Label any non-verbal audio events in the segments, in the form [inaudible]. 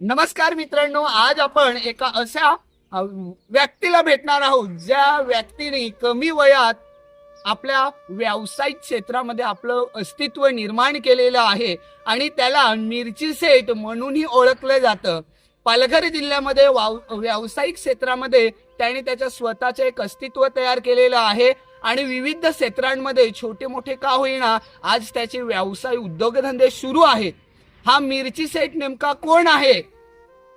नमस्कार मित्रांनो आज आपण एका अशा व्यक्तीला भेटणार आहोत ज्या व्यक्तीने कमी वयात आपल्या व्यावसायिक क्षेत्रामध्ये आपलं अस्तित्व निर्माण केलेलं आहे आणि त्याला मिरची सेट म्हणूनही ओळखलं जातं. पालघर जिल्ह्यामध्ये वाव व्यावसायिक क्षेत्रामध्ये त्याने त्याच्या स्वतःचे एक अस्तित्व तयार केलेलं आहे आणि विविध क्षेत्रांमध्ये छोटे मोठे का होईना आज त्याचे व्यवसाय उद्योगधंदे सुरू आहेत. हा मिरची सेठ नेमका कोण आहे?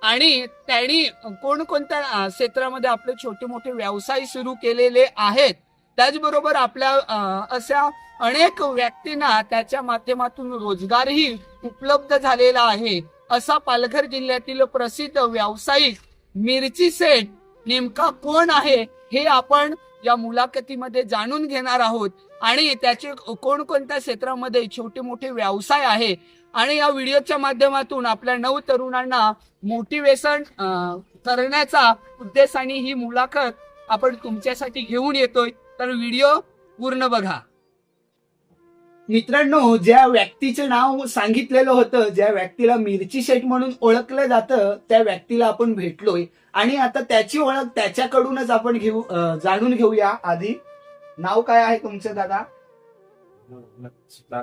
आणि त्यांनी कोणकोणत्या क्षेत्रामध्ये आपले छोटे मोठे व्यवसाय सुरू केलेले आहेत? त्याचबरोबर आपल्या अशा अनेक व्यक्तींना त्याच्या माध्यमातून रोजगारही उपलब्ध झालेला आहे. असा पालघर जिल्ह्यातील प्रसिद्ध व्यावसायिक मिरची सेठ नेमका कोण आहे? हे आपण या मुलाखतीमध्ये जाणून घेणार आहोत. आणि त्याचे कोणकोणत्या क्षेत्रामध्ये छोटे मोठे व्यवसाय आहे? आणि या व्हिडिओच्या माध्यमातून आपल्या नऊ तरुणांना मोटिवेशन करण्याचा उद्देशाने ही मुलाखत आपण तुमच्यासाठी घेऊन येतोय. तर व्हिडिओ पूर्ण बघा. मित्रांनो ज्या व्यक्तीचं नाव सांगितलेलं होतं ज्या व्यक्तीला मिरची शेट म्हणून ओळखलं जातं त्या व्यक्तीला आपण भेटलोय. आणि आता त्याची ओळख त्याच्याकडूनच आपण घेऊ जाणून घेऊया. आधी नाव काय आहे तुमचं दादा? अं,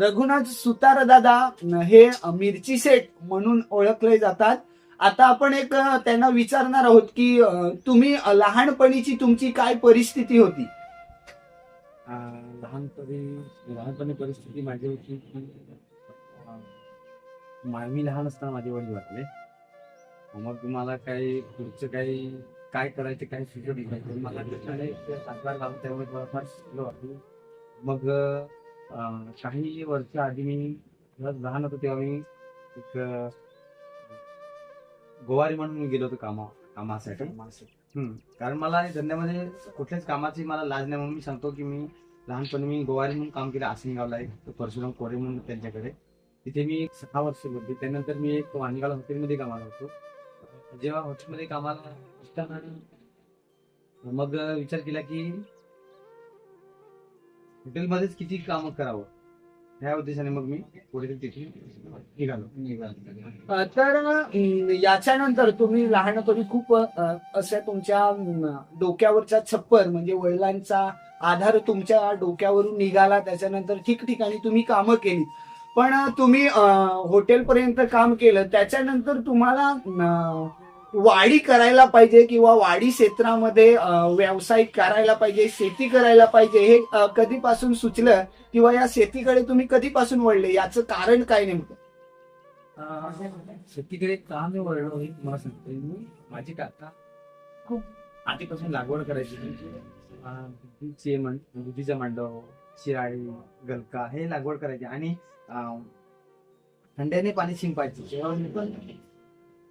रघुनाथ सुतार दादा हे मिरची सेट म्हणून ओळखले जातात. आता आपण एक त्यांना विचारणार आहोत की तुम्ही लहानपणीची तुमची काय परिस्थिती होती? लहानपणी लहानपणी परिस्थिती माझी होती की मी लहान असताना माझे वडील वाटले मग मला काही पुढचं काही काय करायचं काही सुचत नाही. मला लावून त्यामुळे थोडंफार मग अं, काही वर्ष आधी मी जेव्हा लहान होतो तेव्हा मी एक अं, गोवारी म्हणून गेलो होतो कामा कामासाठी. हम्म. कारण मला धंद्यामध्ये कुठल्याच कामाची मला लाज नाही म्हणून मी सांगतो की मी लहानपणी मी गोवारी म्हणून काम केलं आसिंगावला एक परशुराम कोरे म्हणून त्यांच्याकडे. तिथे मी एक सहा वर्ष होते. त्यानंतर मी एक वाणगाव हॉटेलमध्ये कामाला होतो. जेव्हा हॉटेलमध्ये कामाला असताना मग विचार केला की हॉटेलमध्येच किती काम करावं? ह्या उद्देशाने मग मी पुढे तिथे निघालो. तर याच्यानंतर तुम्ही लहानपणी खूप अशा तुमच्या डोक्यावरचा छप्पर म्हणजे वडिलांचा आधार तुमच्या डोक्यावरून निघाला त्याच्यानंतर ठिकठिकाणी तुम्ही कामं केली. पण तुम्ही हॉटेल पर्यंत काम केलं त्याच्यानंतर तुम्हाला वाढी वाडी करायला पाहिजे किंवा वाडी क्षेत्रामध्ये अ, व्यवसाय करायला पाहिजे शेती करायला पाहिजे हे कधीपासून सुचलं किंवा या शेतीकडे तुम्ही कधीपासून वळले? याचं कारण काय नेमकं? शेतीकडे का मी वळलो हे तुम्हाला सांगतो मी. माझे काका खूप आधीपासून लागवड करायची अं, म्हण मांडव शिराळी गलका हे लागवड करायची आणि थंड्याने पाणी शिंपायचं.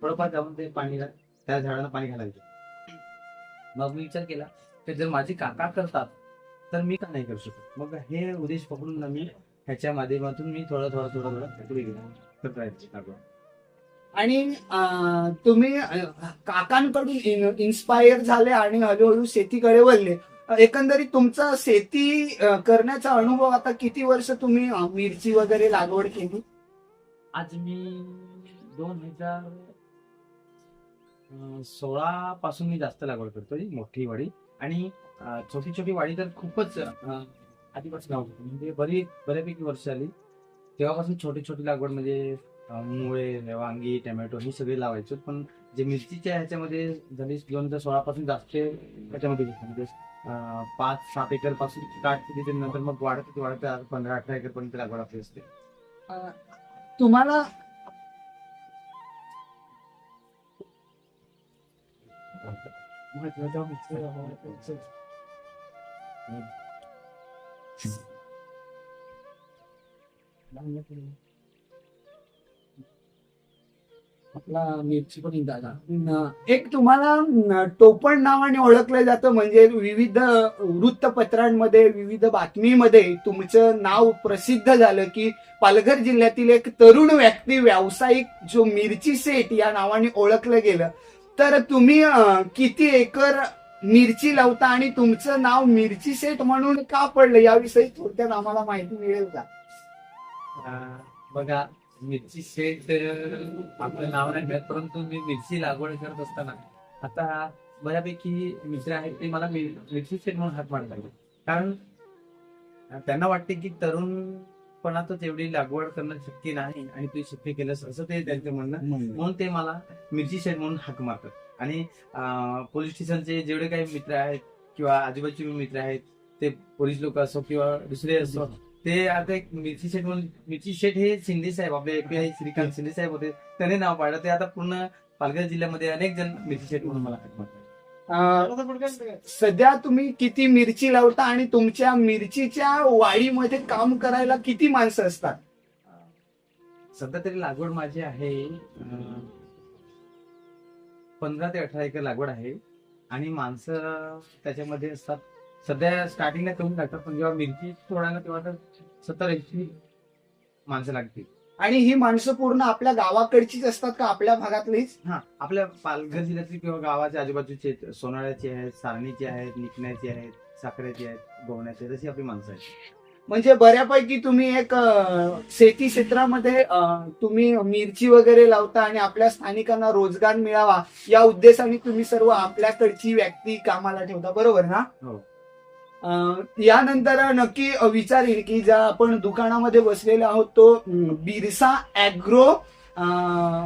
थोडंफार जाऊन ते पाणी त्या झाडांना पाणी घालायचं. मग मी विचार केला की जर माझे काका करतात तर मी का नाही करू शकत? मग हे उद्देश पकडून ना मी ह्याच्या माध्यमातून मी थोडं थोडं थोडं थोडं पुढे गेलो आणि तुम्ही काकांकडून इन्स्पायर झाले आणि हळूहळू शेतीकडे वळले. एकंदरीत तुमचा शेती करण्याचा अनुभव आता किती वर्ष तुम्ही मिरची वगैरे लागवड केली? आज मी दोन हजार सोळा पासून मी जास्त लागवड करतोय मोठी वाडी. आणि छोटी छोटी वाडी तर खूपच आधीपासून लावत म्हणजे बरी बऱ्यापैकी वर्ष आली. तेव्हापासून छोटी छोटी लागवड म्हणजे मुळे वांगी टोमॅटो हे सगळे लावायचो. पण जे मिरचीच्या ह्याच्यामध्ये झाली दोन हजार सोळा पासून जास्त त्याच्यामध्ये म्हणजे पाच सात एकरपासून स्टार्ट केली नंतर मग वाढत वाढत पंधरा अठरा एकर पर्यंत लागवड आपली असते. अं, तुम्हाला आपला मिरची पण एक दादा एक तुम्हाला टोपण नावाने ओळखलं जातं म्हणजे विविध वृत्तपत्रांमध्ये विविध बातमीमध्ये तुमचं नाव प्रसिद्ध झालं की पालघर जिल्ह्यातील एक तरुण व्यक्ती व्यावसायिक जो मिरची सेठ या नावाने ओळखलं गेलं. तर तुम्ही किती एकर मिरची लावता आणि तुमचं नाव मिरची सेट म्हणून का पडलं? याविषयी थोडक्यात आम्हाला माहिती मिळेल का? बघा मिरची शेट आपलं नाव नाही मिळत परंतु मी मिरची लागवड करत असताना आता बऱ्यापैकी मित्र आहेत ते मला मिरची शेट म्हणून हात मारतात कारण त्यांना वाटते की तरुण तरुणपणातच एवढी लागवड करणं शक्य नाही आणि तू शक्य केलंस असं ते त्यांचं म्हणणं. म्हणून ते मला मिरची शेड म्हणून हाक मारतात. आणि पोलीस स्टेशनचे जेवढे काही मित्र आहेत किंवा आजूबाजूचे मित्र आहेत ते पोलीस लोक असो किंवा दुसरे असो ते आता एक मिरची शेट म्हणून मिरची शेट हे शिंदे साहेब आपले एपीआय श्रीकांत शिंदे साहेब होते. त्यांनी नाव पाडलं. ते आता पूर्ण पालघर जिल्ह्यामध्ये अनेक जण मिरची शेट म्हणून मला हाक मारतात. सध्या तुम्ही किती मिरची लावता आणि तुमच्या मिरचीच्या वाढीमध्ये काम करायला किती माणसं असतात? सध्या तरी लागवड माझी आहे पंधरा ते अठरा एकर लागवड आहे. आणि माणसं त्याच्यामध्ये असतात. सध्या स्टार्टिंगला कमी लागतात पण जेव्हा मिरची तोडायला तेव्हा तर सत्तर ऐंशी माणसं लागतील. आणि ही माणसं पूर्ण आपल्या गावाकडचीच असतात का आपल्या भागातलीच? हा आपल्या पालघर जिल्ह्यातली किंवा गावाच्या आजूबाजूचे सोनाळ्याची आहेत सारणीची आहेत निकण्याची आहेत साखरेची आहेत गोवण्याची आहेत अशी आपली माणसं आहेत. म्हणजे बऱ्यापैकी तुम्ही एक अं, शेती क्षेत्रामध्ये अं, तुम्ही मिरची वगैरे लावता आणि आपल्या स्थानिकांना रोजगार मिळावा या उद्देशाने तुम्ही सर्व आपल्याकडची व्यक्ती कामाला ठेवता. बरोबर ना? हो. यानंतर नक्की विचारेल की ज्या आपण दुकानामध्ये बसलेले आहोत तो बिरसा अं,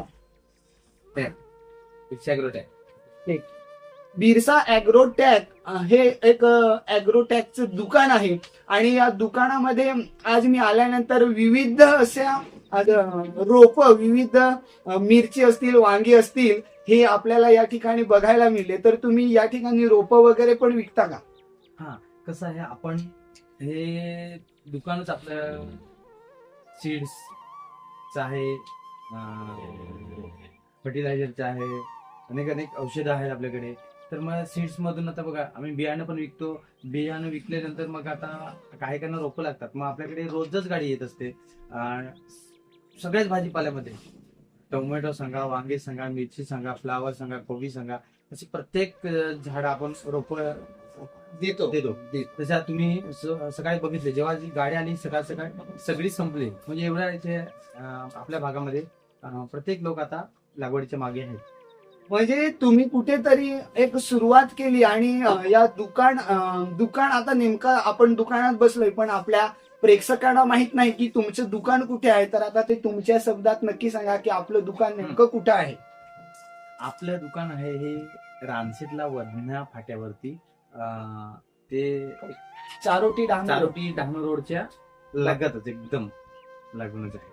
रिक्षागृह बिरसा अॅग्रोटॅक अं, हे एक अॅग्रोटॅकचं दुकान आहे. आणि या दुकानामध्ये आज मी आल्यानंतर विविध अशा रोप विविध मिरची असतील वांगी असतील हे आपल्याला या ठिकाणी बघायला मिळले. तर तुम्ही या ठिकाणी रोप वगैरे पण विकता का? कसं आहे आपण हे दुकानच आपलं सीड्सचं आहे फर्टिलायझरचं आहे अनेक अनेक औषधं आहेत आपल्याकडे. तर मग सीड्स मधून आता बघा आम्ही बियाणं पण विकतो. बियाणं विकल्यानंतर मग आता काही काहींना रोपं लागतात. मग आपल्याकडे रोजच गाडी येत असते. सगळ्याच भाजीपाल्यामध्ये. टोमॅटो सांगा वांगे सांगा मिरची सांगा फ्लावर सांगा कोबी सांगा अशी प्रत्येक झाड आपण रोपं देतो. देतो तशा तुम्ही स- सकाळी बघितले जेव्हा जी गाडी आली सकाळ सकाळ सगळी संपली. म्हणजे एवढ्या इथे अं, आपल्या भागामध्ये अं, प्रत्येक लोक आता लागवडीच्या मागे आहेत. म्हणजे तुम्ही कुठेतरी एक सुरुवात केली आणि अं, या दुकान अं, दुकान आता नेमका आपण दुकानात बसलोय पण आपल्या प्रेक्षकांना माहीत नाही की तुमचं दुकान कुठे आहे. तर आता ते तुमच्या शब्दात नक्की सांगा की आपलं दुकान नेमकं कुठं आहे? आपलं दुकान आहे हे रानशेतला वर्धा फाट्यावरती. अं, ते चारोटी डांगर चारोटी डहाणू रोडच्या. लगतच एकदम लागूनच आहे.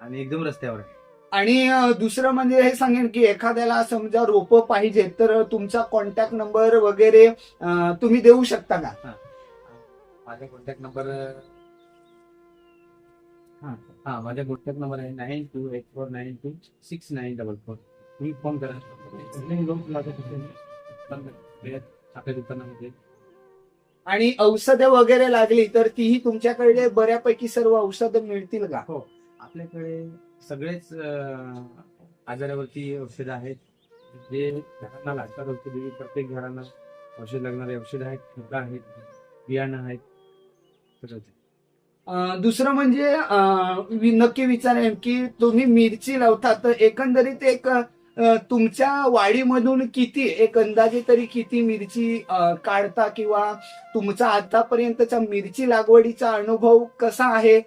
आणि एकदम रस्त्यावर आहे. आणि अं, दुसरं म्हणजे हे सांगेन की एखाद्याला समजा रोप पाहिजे तर तुमचा कॉन्टॅक्ट नंबर वगैरे अं, तुम्ही देऊ शकता का? माझा कॉन्टॅक्ट नंबर हा. हा माझा कॉन्टॅक्ट नंबर आहे nine two eight four nine two six nine double four तुम्ही फोन करा. आपल्या दुकानामध्ये. आणि औषधं वगैरे लागली तर तीही तुमच्याकडे बऱ्यापैकी सर्व औषधं मिळतील का? आपल्याकडे सगळेच अं, आजारावरती औषधं आहेत. जे झाडांना लागतात औषधी प्रत्येक झाडांना औषध लागणारे औषधं आहेत खतं आहेत बियाणं आहेत सगळंच आहे. अं, दुसरं म्हणजे अं, वि- नक्की विचारेन की तुम्ही मिरची लावता तर एकंदरीत एक अं, तुमच्या वाडीमधून किती एक अंदाजे तरी किती मिरची काढता किंवा तुमचा आतापर्यंतचा मिरची लागवडीचा अनुभव कसा आहे?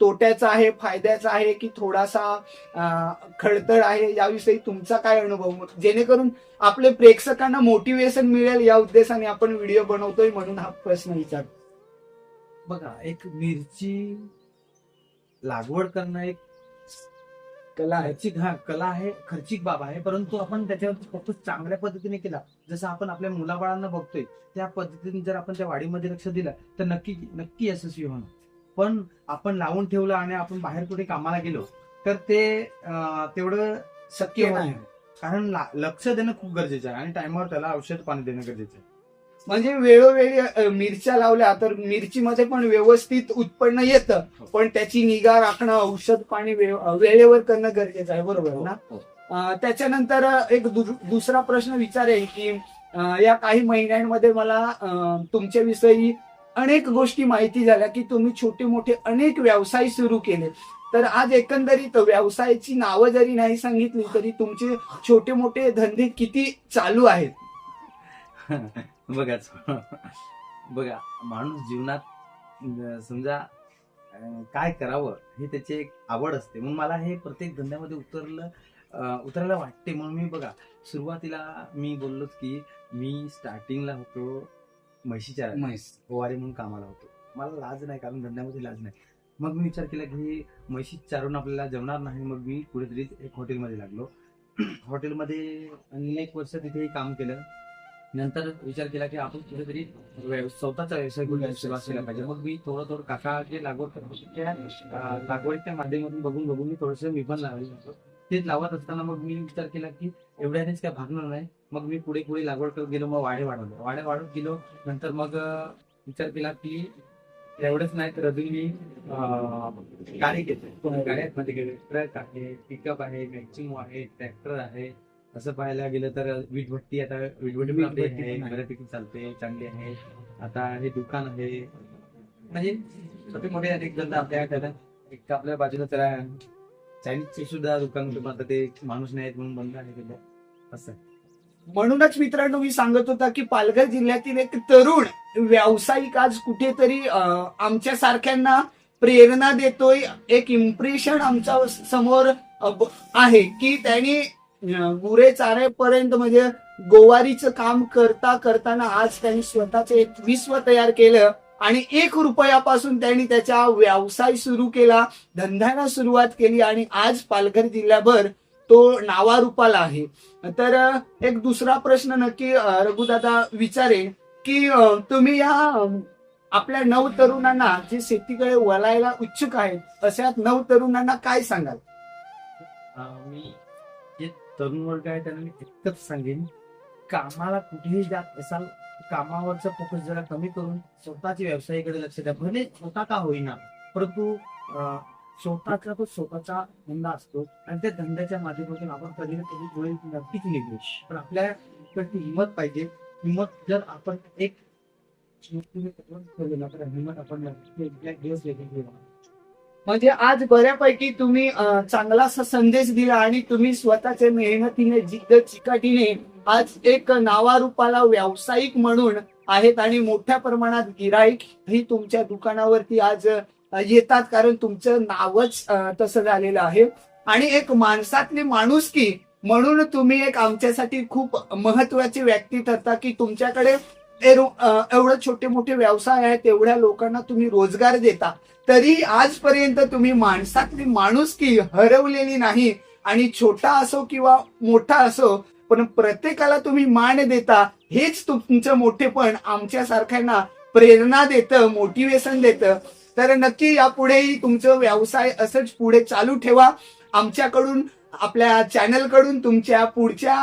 तोट्याचा आहे फायद्याचा आहे की थोडासा खडतळ आहे? याविषयी तुमचा काय अनुभव? जेणेकरून आपले प्रेक्षकांना मोटिवेशन मिळेल या उद्देशाने आपण व्हिडिओ बनवतोय म्हणून हा प्रश्न विचार बघा एक मिरची लागवड करणं एक कला आहे. खर्चिक हा कला आहे खर्चिक बाब आहे. परंतु आपण त्याच्यावर फोकस चांगल्या पद्धतीने केला. जसं आपण आपल्या मुलाबाळांना बघतोय त्या पद्धतीने जर आपण त्या वाढीमध्ये लक्ष दिलं तर नक्की नक्की यशस्वी होणार. पण आपण लावून ठेवलं आणि आपण बाहेर कुठे कामाला गेलो तर ते अं, तेवढं शक्य नाही. कारण ला- लक्ष देणं खूप गरजेचं आहे आणि टायमावर त्याला औषध पाणी देणं गरजेचं आहे. म्हणजे वेळोवेळी मिरच्या लावल्या तर मिरचीमध्ये पण व्यवस्थित उत्पन्न येतं. पण त्याची निगा राखणं औषध पाणी वेळेवर करणं गरजेचं आहे. बरोबर ना? हो. अ, त्याच्यानंतर एक दुसरा प्रश्न विचारेल की या काही महिन्यांमध्ये मला तुमच्याविषयी अनेक गोष्टी माहिती झाल्या की तुम्ही छोटे मोठे अनेक व्यवसाय सुरू केले. तर आज एकंदरीत व्यवसायाची नावं जरी नाही सांगितली तरी तुमचे छोटे मोठे धंदे किती चालू आहेत? [laughs] बघाच. बघा माणूस जीवनात समजा काय करावं हे त्याची एक आवड असते. म्हणून मला हे प्रत्येक धंद्यामध्ये उतरलं उतरायला वाटते. म्हणून मी बघा सुरुवातीला मी बोललोच की मी स्टार्टिंगला होतो म्हशीच्या ओवारी म्हणून कामाला होतो. मला लाज नाही कारण धंद्यामध्ये लाज नाही. मग मी विचार केला की म्हशी चारून आपल्याला जमणार नाही. मग मी कुठेतरी एक हॉटेलमध्ये लागलो. [clears throat] हॉटेलमध्ये अनेक वर्ष तिथेही काम केलं. नंतर विचार केला की आपण कुठेतरी स्वतःचा व्यवसाय सुरुवात केला पाहिजे. मग मी थोडं थोडं काका जे लागवड करत त्या लागवडीच्या माध्यमातून बघून बघून मी थोडस मी पण लावले होतो. तेच लावत असताना मग मी विचार केला की एवढ्यानेच काय भागणार नाही. मग मी पुढे पुढे लागवड करत गेलो मग वाडे वाढवले. वाडे वाढत गेलो नंतर मग विचार केला की एवढंच नाही तर अजून मी गाडी घेतो ट्रक आहे पिकअप आहे मॅक्सिमो आहे ट्रॅक्टर आहे. असं पाहायला गेलं तर वीटभट्टी आता वीटभट्टी आपली. बऱ्यापैकी चालते चांगली आहे आता हे दुकान आहे म्हणजे छोटे मोठे अनेक धंदा आपल्या एक आपल्या बाजूला त्याला चायनीजचे सुद्धा दुकान आता ते माणूस नाही म्हणून बंद आहे सध्या. असं. म्हणूनच मित्रांनो मी सांगत होता की पालघर जिल्ह्यातील एक तरुण व्यावसायिक आज कुठेतरी आमच्या सारख्यांना प्रेरणा देतोय एक इम्प्रेशन आमच्यासमोर आहे की त्यांनी गुरे चारेपर्यंत म्हणजे गोवारीचं काम करता करताना आज त्यांनी स्वतःच एक विश्व तयार केलं आणि एक रुपयापासून त्यांनी त्याचा व्यवसाय सुरू केला धंद्याला सुरुवात केली आणि आज पालघर जिल्ह्याभर तो नावारूपाला आहे. तर एक दुसरा प्रश्न नक्की रघुदादा विचारेन की तुम्ही या आपल्या नऊ तरुणांना जे शेतीकडे वळायला इच्छुक आहेत अशा नऊ तरुणांना काय सांगाल? मी तरुण वर्ग आहे त्यांना मी इतकंच सांगेन. कामाला कुठेही जात असाल कामावरचा फोकस जरा कमी करून स्वतःच्या व्यवसायाकडे लक्ष द्या. भले स्वतः का होईना परंतु स्वतःचा तो स्वतःचा धंदा असतो आणि त्या धंद्याच्या माध्यमातून आपण कधी ना कधी पुढे नक्कीच निघू. पण आपल्याकडे हिंमत पाहिजे. हिंमत जर आपण एक हिंमत आपण नक्की दिवस वेगळी म्हणजे आज बऱ्यापैकी तुम्ही चांगला संदेश दिला आणि तुम्ही स्वतःच्या मेहनतीने जिद्द चिकाटीने आज एक नावारूपाला व्यावसायिक म्हणून आहेत आणि मोठ्या प्रमाणात गिराईक ही तुमच्या दुकानावरती आज येतात. कारण तुमचं नावच तसं झालेलं आहे. आणि एक माणसातली माणूस की म्हणून तुम्ही एक आमच्यासाठी खूप महत्वाची व्यक्ती ठरता की तुमच्याकडे एवढे छोटे मोठे व्यवसाय आहेत तेवढ्या लोकांना तुम्ही रोजगार देता तरी आजपर्यंत तुम्ही माणसातली माणुसकी हरवलेली नाही आणि छोटा असो किंवा मोठा असो पण प्रत्येकाला तुम्ही मान देता हेच तुमचं मोठेपण आमच्या सारख्यांना प्रेरणा देतं मोटिवेशन देतं. तर नक्की यापुढेही तुमचं व्यवसाय असंच पुढे चालू ठेवा. आमच्याकडून आपल्या चॅनलकडून तुमच्या पुढच्या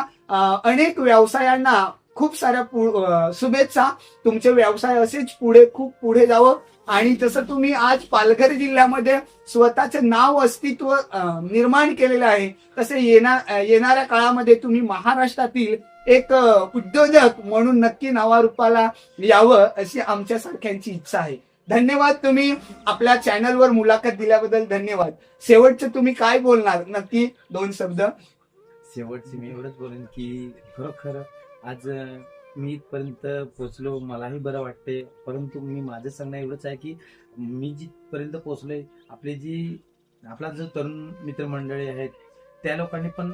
अनेक व्यवसायांना खूप साऱ्या शुभेच्छा. तुमचे व्यवसाय असेच पुढे खूप पुढे जावं. आणि जसं तुम्ही आज पालघर जिल्ह्यामध्ये स्वतःचे नाव अस्तित्व निर्माण केलेलं आहे तसे येणार येणाऱ्या काळामध्ये तुम्ही महाराष्ट्रातील एक उद्योजक म्हणून नक्की नावारूपाला यावं अशी आमच्या सारख्यांची इच्छा आहे. धन्यवाद तुम्ही आपल्या चॅनलवर मुलाखत दिल्याबद्दल धन्यवाद. शेवटचं तुम्ही काय बोलणार? नक्की दोन शब्द. शेवटचे मी एवढंच बोलेन की खरोखर आज मी इथपर्यंत पोहोचलो मलाही बरं वाटते परंतु मी माझं सांगणं एवढंच आहे की मी जिथपर्यंत पोहोचलोय आपली जी आपला जो तरुण मित्रमंडळी आहेत त्या लोकांनी पण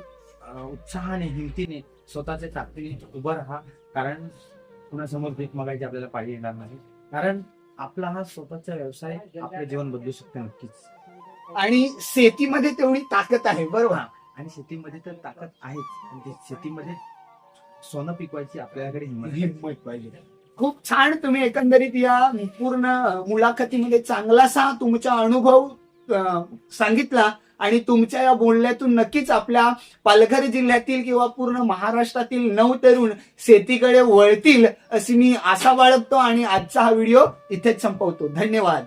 उत्साहाने हिमतीने स्वतःच्या ताकदीने उभं राहा. कारण कुणासमोर भीक मागायची आपल्याला पाहिजे येणार नाही. कारण आपला हा स्वतःचा व्यवसाय आपलं जीवन बदलू शकतो नक्कीच. आणि शेतीमध्ये तेवढी ताकद आहे बरोबर. आणि शेतीमध्ये तर ताकद आहेच. आणि शेतीमध्ये सोनं पिकवायची आपल्याकडे हिंमत पाहिजे. खूप छान तुम्ही एकंदरीत या पूर्ण मुलाखतीमध्ये चांगलासा तुमचा अनुभव सांगितला आणि तुमच्या या बोलण्यातून नक्कीच आपल्या पालघर जिल्ह्यातील किंवा पूर्ण महाराष्ट्रातील नऊ तरुण शेतीकडे वळतील अशी मी आशा बाळगतो आणि आजचा हा व्हिडिओ इथेच संपवतो. धन्यवाद.